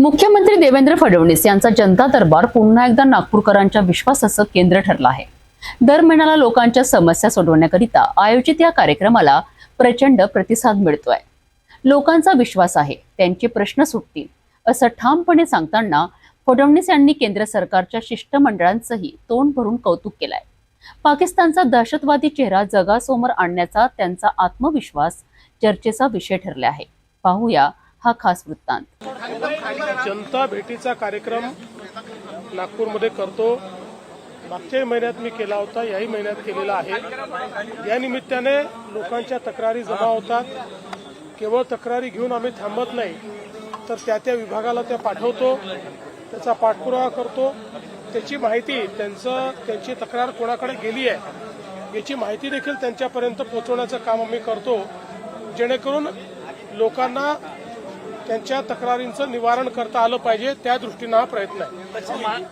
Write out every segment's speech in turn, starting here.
मुख्यमंत्री देवेंद्र फडणवीस यांचा जनता दरबार पुन्हा एकदा नागपूरकरांच्या विश्वासाचं केंद्र ठरलं आहे. दर महिन्याला लोकांच्या समस्या सोडवण्याकरिता आयोजित या कार्यक्रमाला प्रचंड प्रतिसाद मिळतोय. लोकांचा विश्वास आहे त्यांचे प्रश्न सुटतील असं ठामपणे सांगताना फडणवीस यांनी केंद्र सरकारच्या शिष्टमंडळांचंही तोंड भरून कौतुक केलंय. पाकिस्तानचा दहशतवादी चेहरा जगासमोर आणण्याचा त्यांचा आत्मविश्वास चर्चेचा विषय ठरला आहे. पाहूया हा खास वृत्तांत. जनता भेटीचा कार्यक्रम नागपूरमध्ये करतो. मागच्याही महिन्यात मी केला होता याही महिन्यात केलेला आहे. या निमित्ताने लोकांच्या तक्रारी जमा होतात. केवळ तक्रारी घेऊन आम्ही थांबत नाही तर त्या त्या विभागाला त्या पाठवतो त्याचा पाठपुरावा करतो. त्याची माहिती त्यांचं त्यांची तक्रार कोणाकडे गेली आहे याची माहिती देखील त्यांच्यापर्यंत पोहोचवण्याचं काम आम्ही करतो. जेणेकरून लोकांना त्यांच्या तक्रारींचं निवारण करता आलं पाहिजे त्या दृष्टीनं हा प्रयत्न आहे.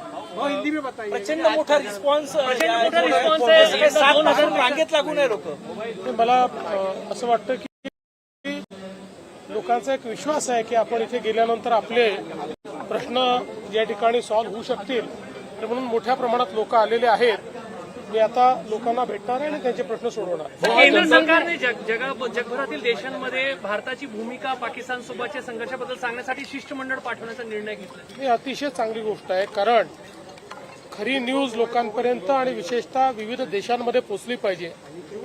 प्रचंड मोठा रिस्पॉन्स सात हजार रांगेत लागून आहे लोक. मला असं वाटतं की लोकांचा एक विश्वास आहे की आपण इथे गेल्यानंतर आपले प्रश्न या ठिकाणी सॉल्व्ह होऊ शकतील तर म्हणून मोठ्या प्रमाणात लोक आलेले आहेत. मी आता लोकांना भेटणार आहे आणि त्यांचे प्रश्न सोडवणार केंद्र सरकारने जग जगा जगभरातील देशांमध्ये भारताची भूमिका पाकिस्तान सोबतच्या संघर्षाबद्दल सांगण्यासाठी शिष्टमंडळ पाठवण्याचा निर्णय घेतला. ही अतिशय चांगली गोष्ट आहे कारण खरी न्यूज लोकांपर्यंत आणि विशेषतः विविध देशांमध्ये पोहोचली पाहिजे.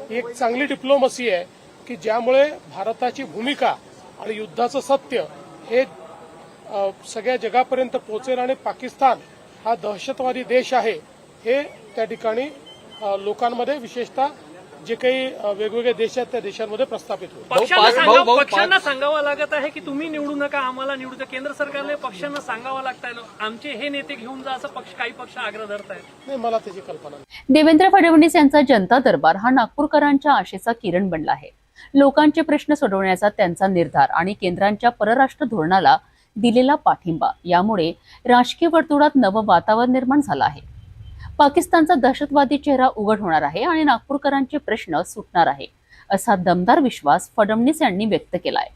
ही एक चांगली डिप्लोमसी आहे की ज्यामुळे भारताची भूमिका आणि युद्धाचं सत्य हे अ, सगळ्या जगापर्यंत पोहोचेल आणि पाकिस्तान हा दहशतवादी देश आहे हे त्या ठिकाणी लोकांमध्ये विशेषतः जे काही अ, वेगवेगळे देश आहेत त्या देशांमध्ये प्रस्थापित होईल. पक्षांना सांगावं लागत आहे की तुम्ही निवडू नका आम्हाला निवडू केंद्र सरकारने पक्षांना सांगावं लागत आहे. आमचे हे नेते घेऊन जा असं पक्ष काही पक्ष आग्रह धरत आहेत नाही मला त्याची कल्पना देवेंद्र फडणवीस यांचा जनता दरबार हा नागपूरकरांच्या आशेचा किरण बनला आहे. लोकांचे प्रश्न सोडवण्याचा त्यांचा निर्धार आणि केंद्रांच्या परराष्ट्र धोरणाला दिलेला पाठिंबा. यामुळे राजकीय वर्तुळात नवं वातावरण निर्माण झालं आहे. पाकिस्तानचा दहशतवादी चेहरा उघड होणार आहे आणि नागपूरकरांचे प्रश्न सुटणार आहे असा दमदार विश्वास फडणवीस यांनी व्यक्त केला आहे